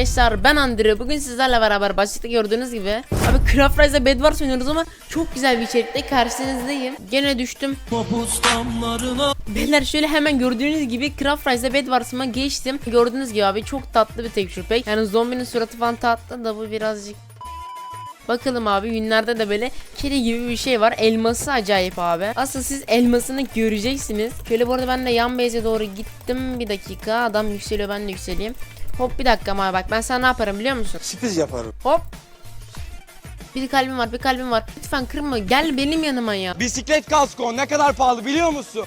arkadaşlar ben Andre bugün sizlerle beraber başlıkta gördüğünüz gibi Abi Craft Rise'da Bedwars oynuyoruz ama çok güzel bir içerikte karşınızdayım Gene düştüm Beyler şöyle hemen gördüğünüz gibi Craft Rise'da Bedwars'ıma geçtim Gördüğünüz gibi abi çok tatlı bir texture pack Yani zombinin suratı falan tatlı da bu birazcık Bakalım abi yünlerde de böyle kedi gibi bir şey var. Elması acayip abi. Asıl siz elmasını göreceksiniz. Şöyle bu arada ben de yan base'e doğru gittim. Bir dakika adam yükseliyor ben de yükseleyim. Hop bir dakika ama bak ben sana ne yaparım biliyor musun? Sürpriz yaparım. Hop. Bir kalbim var bir kalbim var. Lütfen kırma gel benim yanıma ya. Bisiklet kasko ne kadar pahalı biliyor musun?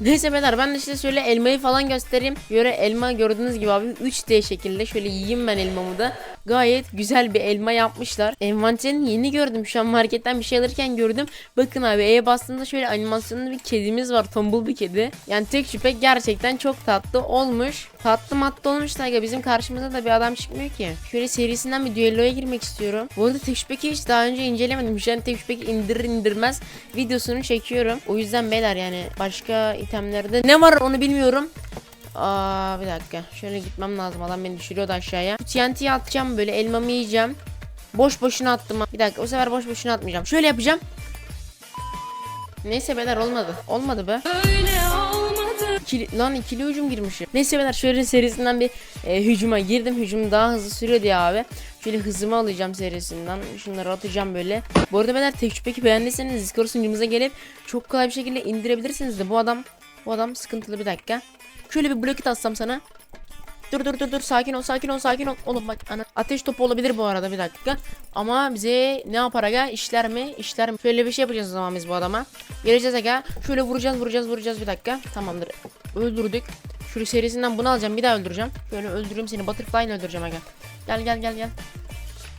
Neyse beyler ben de size şöyle elmayı falan göstereyim. Göre elma gördüğünüz gibi abi 3D şekilde şöyle yiyeyim ben elmamı da. Gayet güzel bir elma yapmışlar. Envanterini yeni gördüm. Şu an marketten bir şey alırken gördüm. Bakın abi E'ye bastığında şöyle animasyonlu bir kedimiz var. Tombul bir kedi. Yani tek şüphe gerçekten çok tatlı olmuş. Tatlı matlı olmuş da aga bizim karşımıza da bir adam çıkmıyor ki. Şöyle serisinden bir düelloya girmek istiyorum. Bu arada tek şüpheki hiç daha önce incelemedim. Şu an tek şüpheki indirir indirmez videosunu çekiyorum. O yüzden beyler yani başka itemlerde ne var onu bilmiyorum. Aa bir dakika. Şöyle gitmem lazım. Adam beni düşürüyordu aşağıya. TNT'yi atacağım böyle elmamı yiyeceğim. Boş boşuna attım. Bir dakika o sefer boş boşuna atmayacağım. Şöyle yapacağım. Neyse beyler olmadı. Olmadı be. İkili, lan ikili hücum girmişim. Neyse beyler şöyle serisinden bir e, hücuma girdim. Hücum daha hızlı sürüyor diye abi. Şöyle hızımı alacağım serisinden. Şunları atacağım böyle. Bu arada beyler tek şüpheki beğendiyseniz Discord sunucumuza gelip çok kolay bir şekilde indirebilirsiniz de bu adam bu adam sıkıntılı bir dakika. Şöyle bir blokit atsam sana. Dur dur dur dur sakin ol sakin ol sakin ol. Oğlum bak ana ateş topu olabilir bu arada bir dakika. Ama bize ne yapar aga? İşler mi? İşler mi? Şöyle bir şey yapacağız o zaman biz bu adama. Geleceğiz aga. Şöyle vuracağız vuracağız vuracağız bir dakika. Tamamdır. Öldürdük. Şöyle serisinden bunu alacağım bir daha öldüreceğim. Şöyle öldüreyim seni butterfly ile öldüreceğim aga. Gel gel gel gel.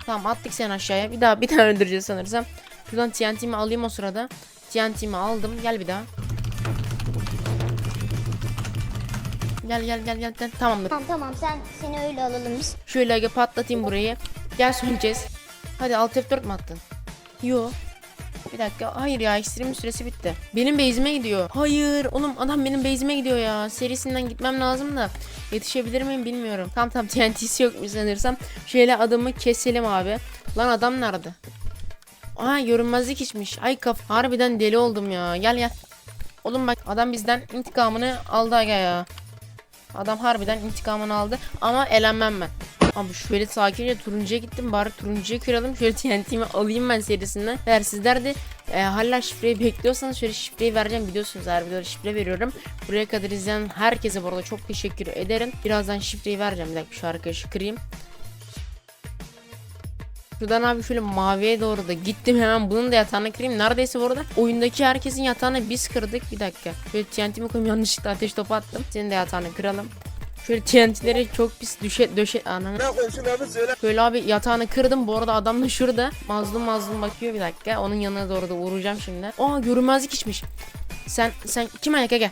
Tamam attık seni aşağıya. Bir daha bir daha öldüreceğiz sanırsam. Şuradan TNT'mi alayım o sırada. TNT'mi aldım. Gel bir daha. Gel gel gel gel. gel. Tamamdır. Tamam tamam sen seni öyle alalım biz. Şöyle patlatayım burayı. Gel söneceğiz. Hadi alt F4 mü attın? Yo. Bir dakika. Hayır ya ekstremin süresi bitti. Benim base'ime gidiyor. Hayır. Oğlum adam benim base'ime gidiyor ya. Serisinden gitmem lazım da. Yetişebilir miyim bilmiyorum. Tamam tamam TNT'si yokmuş sanırsam. Şöyle adamı keselim abi. Lan adam nerede? Aa görünmezlik içmiş. Ay kaf. Harbiden deli oldum ya. Gel gel. Oğlum bak adam bizden intikamını aldı aga ya. Adam harbiden intikamını aldı ama elenmem ben. Abi şöyle sakince turuncuya gittim bari turuncuya kıralım şöyle TNT'mi alayım ben serisinden. Eğer sizler de e, hala şifreyi bekliyorsanız şöyle şifreyi vereceğim biliyorsunuz her videoda şifre veriyorum. Buraya kadar izleyen herkese bu arada çok teşekkür ederim. Birazdan şifreyi vereceğim bir dakika şu arkadaşı kırayım. Şuradan abi şöyle maviye doğru da gittim hemen bunun da yatağını kırayım. Neredeyse bu arada oyundaki herkesin yatağını biz kırdık. Bir dakika. Şöyle TNT'mi koyayım yanlışlıkla ateş topu attım. Senin de yatağını kıralım. Şöyle TNT'leri çok pis düşe döşe ananı. Şöyle abi yatağını kırdım. Bu arada adam da şurada. Mazlum mazlum bakıyor bir dakika. Onun yanına doğru da vuracağım şimdi. Aa görünmezlik içmiş. Sen sen kim ayak gel.